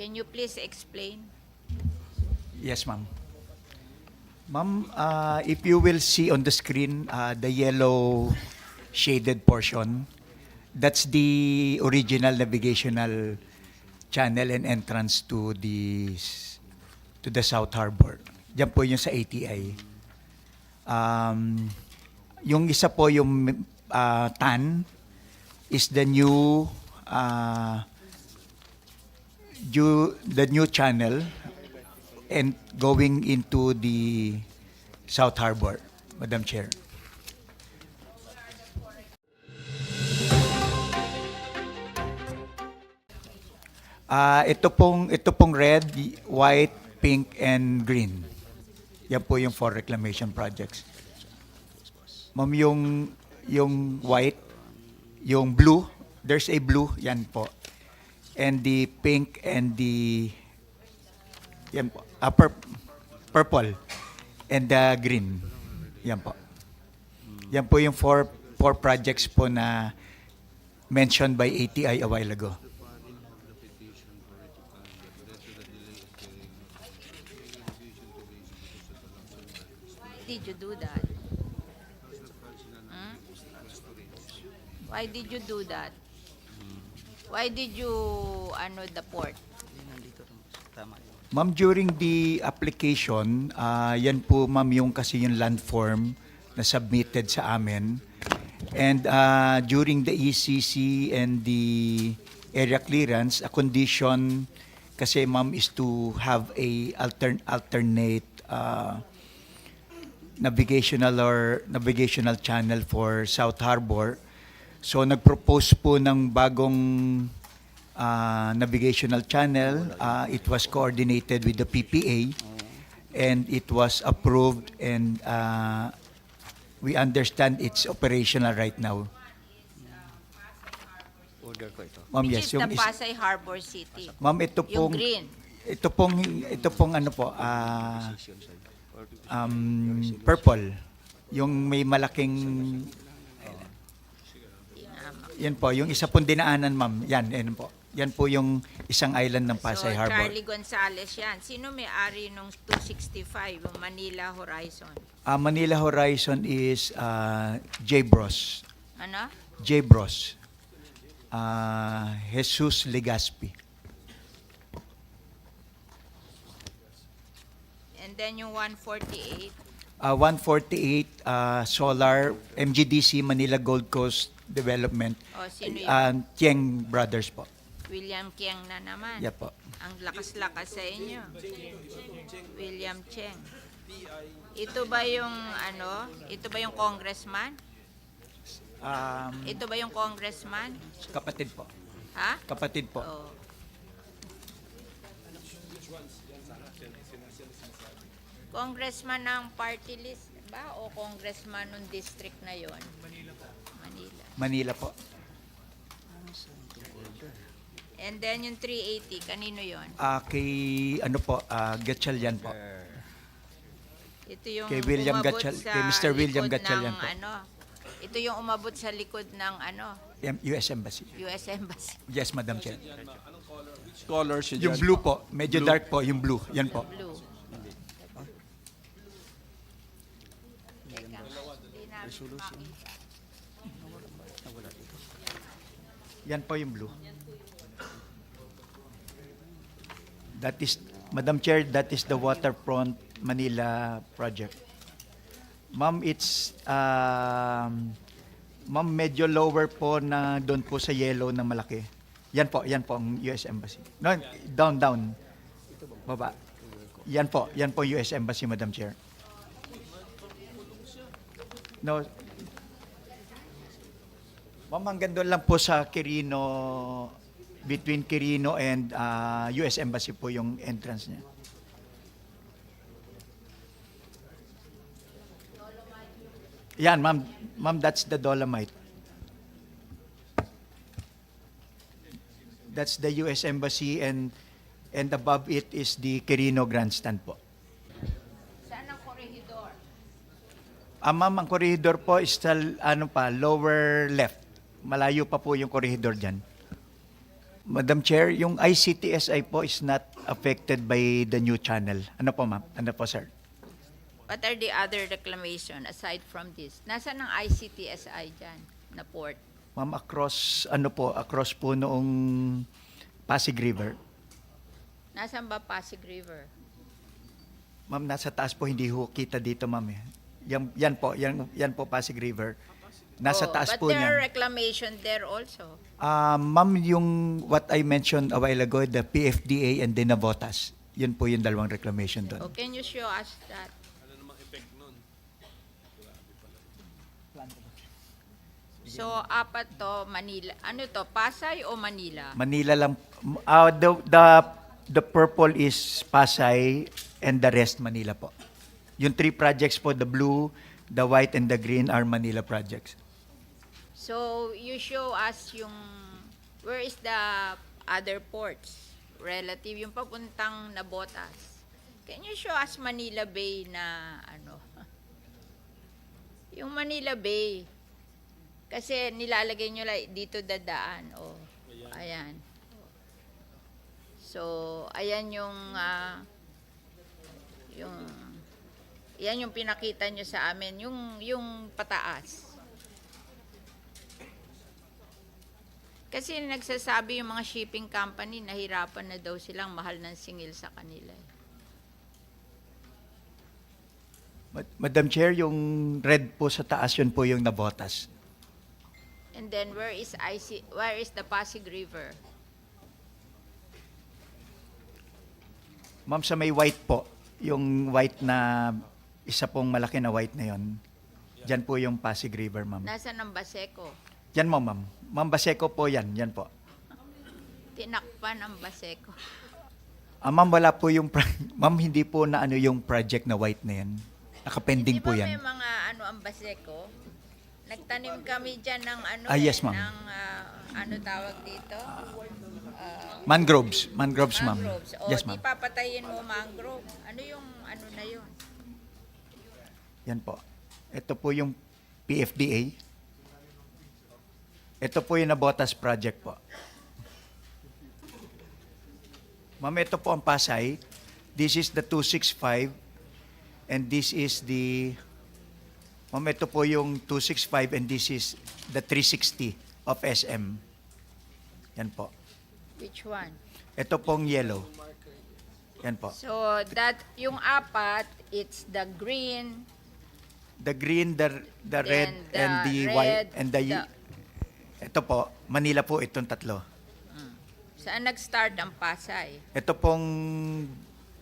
Can you please explain? Yes, ma'am. Ma'am, uh, if you will see on the screen uh, the yellow shaded portion, that's the original navigational channel and entrance to the to the South Harbor. Diyan po yung sa ATI. Um, yung isa po yung uh, TAN is the new uh, new- the new channel and going into the South Harbor, Madam Chair. Ah, ito pong ito pong red, white, pink and green. Yan po yung four reclamation projects. Ma'am, yung yung white, yung blue, there's a blue, yan po. And the pink and the yan po. Ah, pur- purple and the green. Yan po. Yan po yung four, four projects po na mentioned by ATI a while ago. Did you do that? Hmm? Why did you do that? Why did you ano the port? Ma'am, during the application, ah, yan po ma'am yung kasi yung landform na submitted sa amin. And ah, during the ECC and the area clearance, a condition kasi ma'am is to have a altern- alternate ah, navigational or navigational channel for South Harbor. So nag-propose po ng bagong uh, navigational channel. Uh, it was coordinated with the PPA and it was approved and uh, we understand it's operational right now. Order ko ito. Ma'am, Which yes, is yung the is- Pasay Harbor City. Ma'am, ito Yung pong green. ito pong ito pong ano po ah, um, purple. Yung may malaking. Yan po, yung isa pong dinaanan, ma'am. Yan, yan po. Yan po yung isang island ng Pasay so, Harbor. Charlie Gonzales yan. Sino may-ari nung 265, yung Manila Horizon? Ah, Manila Horizon is uh, J. Bros. Ano? J. Bros. Ah, Jesus Legaspi. And then yung 148, Ah, 148 ah, Solar MGDC Manila Gold Coast Development. o sino yun? Ah, Tieng Brothers po. William Kieng na naman. Yeah po. Ang lakas-lakas sa inyo. William Cheng. Ito ba yung ano? Ito ba yung congressman? Um, Ito ba yung congressman? kapatid po. Ha? Kapatid po. Oh. Congressman ng party list ba o congressman ng district na yon? Manila. Manila. Manila po. And then yung 380, kanino yon? Ah, kay ano po, ah, Gatchalian po. Ito yung Kay William umabot Gatchal- sa kay Mr. William likod Gatchalian ng, po. ano, ito yung umabot sa likod ng ano, M- US Embassy. US Embassy. Yes, Madam Chair. Color siya Yung dyan. blue po, medyo dark po, yung blue. Yan po. Blue. Hindi namin makita. Yan po yung blue. That is, Madam Chair, that is the Waterfront Manila project. Ma'am, it's, um, ma'am, medyo lower po na doon po sa yellow na malaki. Yan po, yan po ang US Embassy. No, down, down. Baba. Yan po, yan po US Embassy, Madam Chair. No, Ma'am, hanggang doon lang po sa Quirino, between Quirino and uh, US Embassy po yung entrance niya. Yan, ma'am. Ma'am, that's the Dolomite. That's the US Embassy and and above it is the Quirino Grandstand po. Saan ang korehidor? Ah, ma'am, ang corridor po is sa, ano pa, lower left. Malayo pa po yung corridor dyan. Madam Chair, yung ICTSI po is not affected by the new channel. Ano po, ma'am? Ano po, sir? What are the other reclamation aside from this? Nasaan ang ICTSI dyan na port? Ma'am, across, ano po, across po noong Pasig River. Nasaan ba Pasig River? Ma'am, nasa taas po, hindi ho kita dito, ma'am. eh. Yan, yan po, yan, yan po Pasig River. Nasa Oh, taas but po there are reclamation there also. Ah, ma'am, yung what I mentioned a while ago, the PFDA and the Navotas, yun po yung dalawang reclamation doon. Oh, can you show us that? Ano namang effect nun? So, apat to, Manila. Ano to, Pasay o Manila? Manila lang. ah, the, the, the purple is Pasay and the rest Manila po. Yung three projects po, the blue, the white, and the green are Manila projects. So, you show us yung, where is the other ports? Relative, yung papuntang Nabotas. Can you show us Manila Bay na ano? Yung Manila Bay. Kasi nilalagay nyo like, dito dadaan. O, ayan. So, ayan yung, ah, yung, yan yung pinakita nyo sa amin, yung, yung pataas. Kasi nagsasabi yung mga shipping company, nahirapan na daw silang mahal ng singil sa kanila. Ma- Madam Chair, yung red po sa taas, yun po yung Navotas. And then where is IC, where is the Pasig River? Ma'am, sa may white po, yung white na, isa pong malaki na white na yon. Diyan po yung Pasig River, ma'am. Nasa ng Baseco. Yan mo, ma'am. Ma'am Baseco po yan, yan po. Tinakpan ang Baseco. Ah, ma'am, wala po yung, pro- ma'am, hindi po na ano yung project na white na yan. Nakapending Di po ba yan. may mga ano ang Baseco? Nagtanim kami dyan ng ano Ah, yes, eh, ma'am. ng ah, ano tawag dito? Mangroves, mangroves, ma'am. Mangroves. O, Yes, di ma'am. papatayin mo mangrove. Ano yung ano na yun? Yan po. Ito po yung PFDA. Ito po yung Nabotas Project po. Ma'am, ito po ang Pasay. This is the 265 and this is the Ma'am, ito po yung 265 and this is the 360 of SM. Yan po. Which one? Ito pong yellow. Yan po. So, that, yung apat, it's the green, The green, the, the red, then the and the red, white, and the, the- ito po, Manila po itong tatlo. Saan nag-start ang Pasay? Ito pong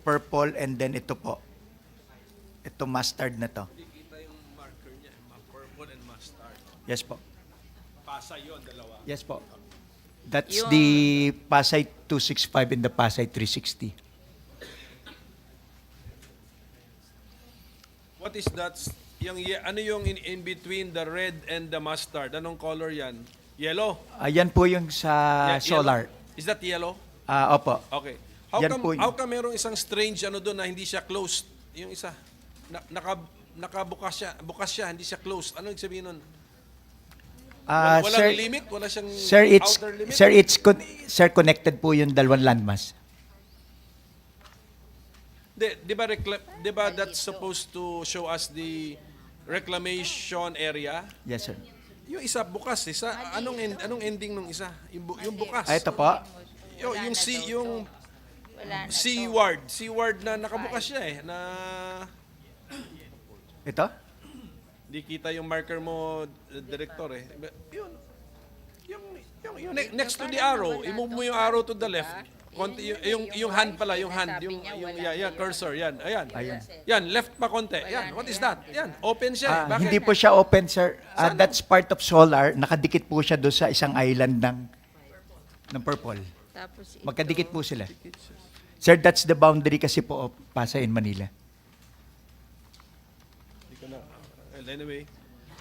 purple and then ito po. Ito mustard na to. Hindi kita yung marker niya, ma- purple and mustard. Yes po. Pasa yon dalawa. Yes po. That's Yung- the Pasay 265 and the Pasay 360. What is that? Yung, ye- ano yung in, in between the red and the mustard? Anong color yan? Yellow? Ayan po yung sa Ye- solar. yellow? Is that yellow? Ah, opo. Okay. How Yan come, po yun. how come merong isang strange ano doon na hindi siya closed? Yung isa, na, naka, nakabukas siya, bukas siya, hindi siya closed. Ano ibig sabihin nun? Ah, Wala, walang sir, limit? Wala siyang sir, it's outer limit? sir, it's con- sir connected po yung dalawang landmass. Di, di ba, recla- di ba that's supposed to show us the reclamation area? Yes, sir. Yung isa bukas, isa anong end, anong ending nung isa? Yung, bu- yung bukas. Ah, ito po. Yung, yung C, yung. Wala na C to. word, C word na nakabukas siya eh, na Ito? di kita yung marker mo, uh, director eh. Yun. Yung, yung, yung ne- next to the arrow, i-move mo yung arrow to the left. Konti, yung, yung, yung hand pala, yung hand, yung, yung, yeah, yeah, cursor, yan, ayan. Ayun. Yan, left pa konti. Yan, what is that? Yan, open siya. eh. Ah, Bakit? hindi po siya open, sir. Ah, Saan? that's part of solar. Nakadikit po siya doon sa isang island ng ng purple. Tapos ito, Magkadikit po sila. Sir, that's the boundary kasi po of Pasay in Manila. Hindi ko na. Well, anyway,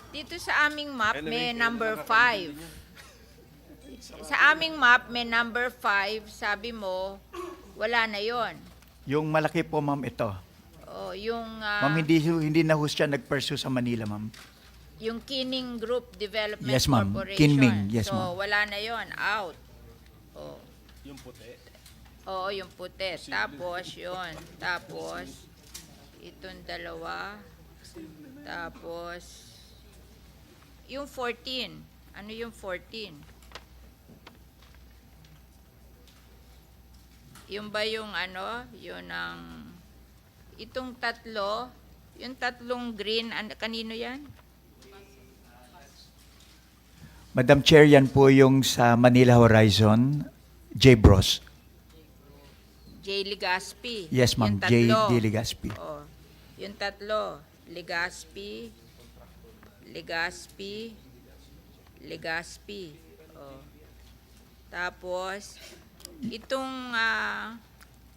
Dito sa aming map, Anyway, may number 5. Sa aming map, may number 5. Sabi mo, wala na yon. Yung malaki po, ma'am, ito. O, yung, ah, Ma'am, hindi, hindi na ho siya nag-pursue sa Manila, ma'am. yung Kining Group Development Yes, ma'am. Corporation. Kinming. Yes, so, ma'am. wala na yon Out. O. Yung puti. Oo, yung puti. Tapos, yun. Tapos, itong dalawa. Tapos, yung 14. Ano yung 14? Yung ba yung ano? Yun ang... Itong tatlo, yung tatlong green, an, kanino yan? Madam Chair, yan po yung sa Manila Horizon, J. Bros. J. Legaspi. Yes, ma'am. J. D. Legaspi. Oh, yung tatlo, Legaspi, Legaspi, Legaspi. Oh. Tapos, itong, ah,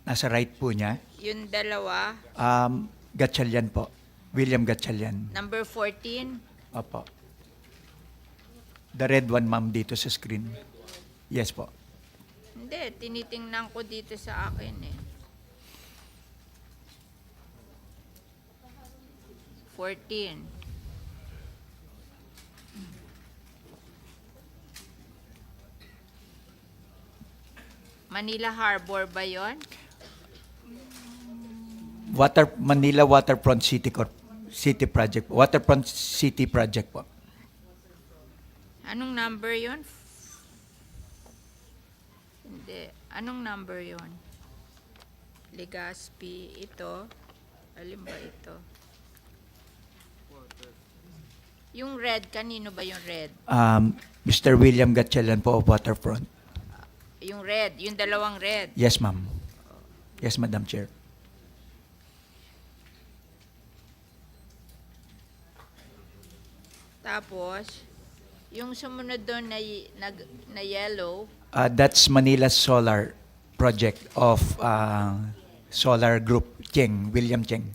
Nasa right po niya. yung dalawa, Um, Gatchalian po. William Gatchalian. number 14, Opo. The red one, ma'am, dito sa screen. Yes po. hindi, tinitingnan ko dito sa akin eh. 14. Manila Harbor ba yon? Water, Manila Waterfront City Corp. City Project. Waterfront City Project po. Anong number yon? Hindi. Anong number yon? Legaspi. Ito. Alin ba ito? Yung red, kanino ba yung red? Um, Mr. William Gatchalian po of Waterfront. Yung red, yung dalawang red. Yes, ma'am. Yes, Madam Chair. Tapos, yung sumunod doon na, y- nag- na yellow, Uh, that's Manila Solar Project of uh, Solar Group Cheng, William Cheng.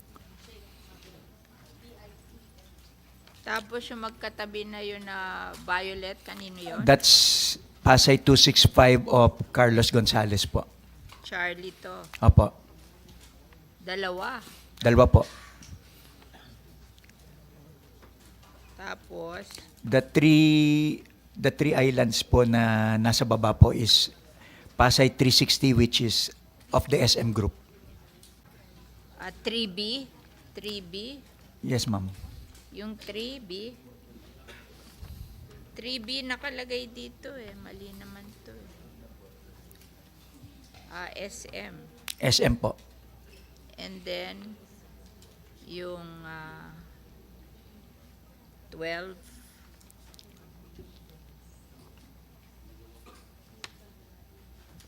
tapos yung magkatabi na yun na violet, kanino yun? That's Pasay 265 of Carlos Gonzalez po. Charlie to. Opo. Dalawa. Dalawa po. Tapos, The three the three islands po na nasa baba po is Pasay 360 which is of the SM group. ah, 3B. 3B. Yes, ma'am. Yung 3B. 3B nakalagay dito eh. Mali naman to eh. Ah, SM. SM po. And then, yung ah, 12.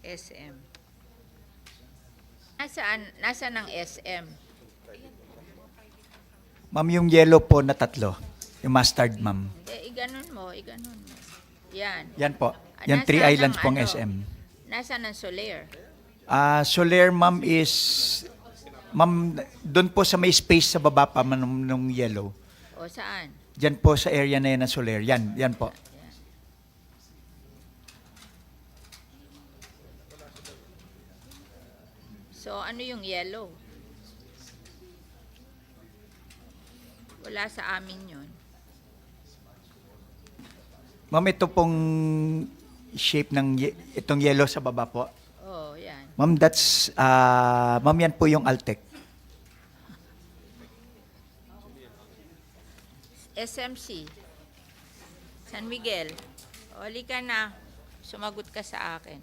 SM. Nasaan, nasaan ang SM? Ma'am, yung yellow po na tatlo. Yung mustard, ma'am. Mo. Yan. Yan po. Yan three nasaan islands ang pong ano? SM. Nasaan ang Soler? Ah, Soler, ma'am, is... Ma'am, doon po sa may space sa baba pa man nung, nung yellow. O saan? Diyan po sa area na yan na Soler. Yan, yan po. Yan. So, ano yung yellow? Wala sa amin yun. Ma'am, ito pong shape ng ye- itong yellow sa baba po. Oh, yan. Ma'am, that's, ah, ma'am, yan po yung Altec. SMC. San Miguel. O, halika na. Sumagot ka sa akin.